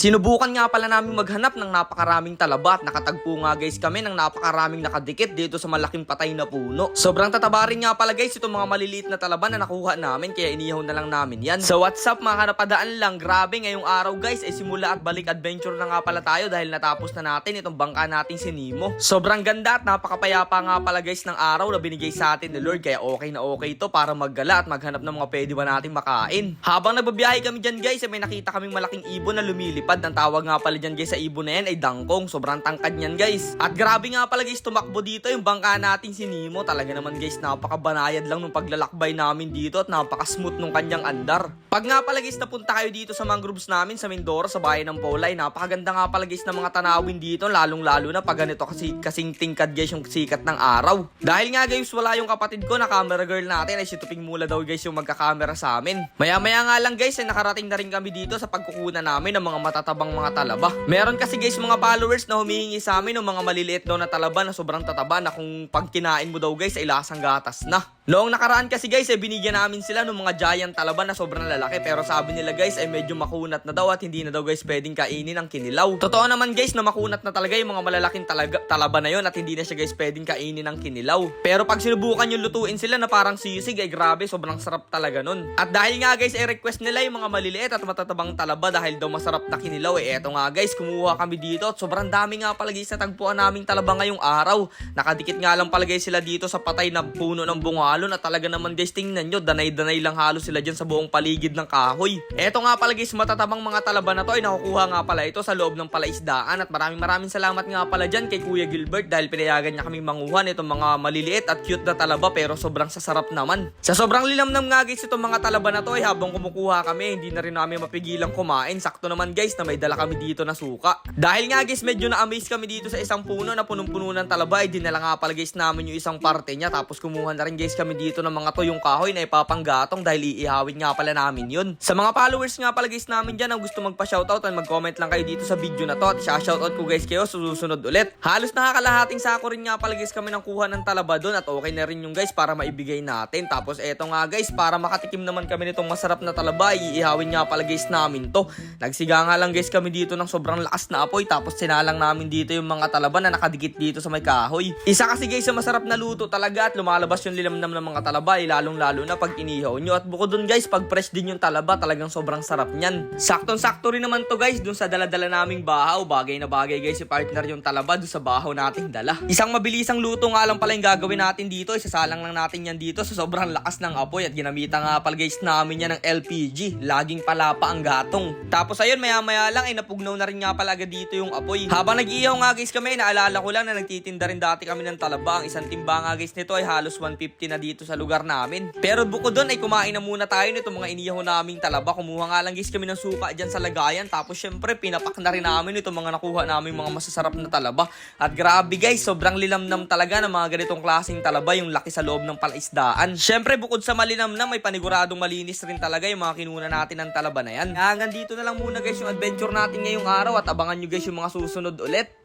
Sinubukan nga pala namin maghanap ng napakaraming talaba at nakatagpo nga guys kami ng napakaraming nakadikit dito sa malaking patay na puno. Sobrang tataba rin nga pala guys itong mga maliliit na talaba na nakuha namin kaya inihaw na lang namin yan. So what's up mga kanapadaan lang, grabe ngayong araw guys ay simula at balik adventure na nga pala tayo dahil natapos na natin itong bangka nating si Nemo. Sobrang ganda at napakapayapa nga pala guys ng araw na binigay sa atin ni Lord kaya okay na okay to para maggala at maghanap ng mga pwede ba nating makain. Habang nagbabiyahe kami dyan guys ay may nakita kaming malaking ibon na lumilipad. Ang tawag nga pala dyan guys sa ibon na yan ay dangkong. Sobrang tangkad niyan guys. At grabe nga pala guys tumakbo dito yung bangka nating si Nemo. Talaga naman guys napakabanayad lang nung paglalakbay namin dito at napaka-smooth nung kanyang andar. Pag nga pala guys napunta kayo dito sa mangroves namin sa Mindoro sa bayan ng Paulay, napakaganda nga pala guys ng mga tanawin dito lalong lalo na pag ganito kasi kasing tingkad guys yung sikat ng araw. Dahil nga guys wala yung kapatid ko na camera girl natin ay si Tuping Mula daw guys yung magkakamera sa amin. Maya maya nga lang guys ay nakarating na rin kami dito sa pagkukunan namin ng mga matatabang mga talaba. Meron kasi guys mga followers na humihingi sa amin ng mga maliliit daw na talaba na sobrang tataba na kung pag mo daw guys ay lasang gatas na. Noong nakaraan kasi guys ay binigyan namin sila ng mga giant talaba na sobrang lalaki pero sabi nila guys ay medyo makunat na daw at hindi na daw guys pwedeng kainin ang kinilaw. Totoo naman guys na makunat na talaga yung mga malalaking talaga, talaba na yon at hindi na siya guys pwedeng kainin ang kinilaw. Pero pag sinubukan yung lutuin sila na parang sisig ay grabe sobrang sarap talaga nun. At dahil nga guys ay request nila yung mga maliliit at matatabang talaba dahil daw masarap na kinilaw eh eto nga guys kumuha kami dito at sobrang dami nga pala guys na tagpuan naming talaba ngayong araw. Nakadikit nga lang pala guys sila dito sa patay na puno ng bungalo na talaga naman guys tingnan nyo danay-danay lang halos sila dyan sa buong paligid ng kahoy. Eto nga pala guys matatabang mga talaba na to ay nakukuha nga pala ito sa loob ng palaisdaan at maraming maraming salamat nga pala dyan kay Kuya Gilbert dahil pinayagan niya kaming manguhan itong mga maliliit at cute na talaba pero sobrang sasarap naman. Sa sobrang linamnam nga guys itong mga talaba na to ay habang kumukuha kami hindi na rin namin mapigilang kumain. Sakto naman guys na may dala kami dito na suka. Dahil nga guys medyo na-amaze kami dito sa isang puno na punong-puno ng talaba ay dinala nga pala guys namin yung isang parte niya tapos kumuha na rin guys kami dito ng mga toyong kahoy na ipapanggatong dahil iihawin nga pala namin yun. Sa mga followers nga pala guys namin dyan ang gusto magpa-shoutout at mag-comment lang kayo dito sa video na to at shoutout ko guys kayo susunod ulit. Halos nakakalahating sako rin nga pala guys kami ng kuha ng talaba doon at okay na rin yung guys para maibigay natin. Tapos eto nga guys para makatikim naman kami nitong masarap na talaba iihawin nga pala guys namin to. Nagsiga nga lang guys kami dito ng sobrang lakas na apoy tapos sinalang namin dito yung mga talaba na nakadikit dito sa may kahoy. Isa kasi guys sa masarap na luto talaga at lumalabas yung lilamnam ng mga talaba eh, lalong lalo na pag inihaw nyo. At bukod dun guys pag fresh din yung talaba talagang sobrang sarap niyan. Saktong sakto rin naman to guys dun sa daladala naming bahaw. Bagay na bagay guys si partner yung talaba dun sa bahaw nating dala. Isang mabilisang luto nga lang pala yung gagawin natin dito. Isasalang lang natin yan dito sa sobrang lakas ng apoy at ginamitan nga pala guys namin yan ng LPG. Laging palapa ang gatong. Tapos ayun maya maya lang ay napugnaw na rin nga pala agad dito yung apoy. Habang nag-iihaw nga guys kami, naalala ko lang na nagtitinda rin dati kami ng talaba. Ang isang timba nga guys nito ay halos 150 na dito sa lugar namin. Pero bukod doon ay kumain na muna tayo nito mga inihaw naming talaba. Kumuha nga lang guys kami ng suka dyan sa lagayan. Tapos syempre pinapak na rin namin ito mga nakuha namin mga masasarap na talaba. At grabe guys, sobrang lilamnam talaga ng mga ganitong klaseng talaba yung laki sa loob ng palaisdaan. Syempre bukod sa malinamnam, may paniguradong malinis rin talaga yung mga kinuna natin ng talaba na yan. Hanggang dito na lang muna guys yung adventure natin ngayong araw at abangan nyo guys yung mga susunod ulit.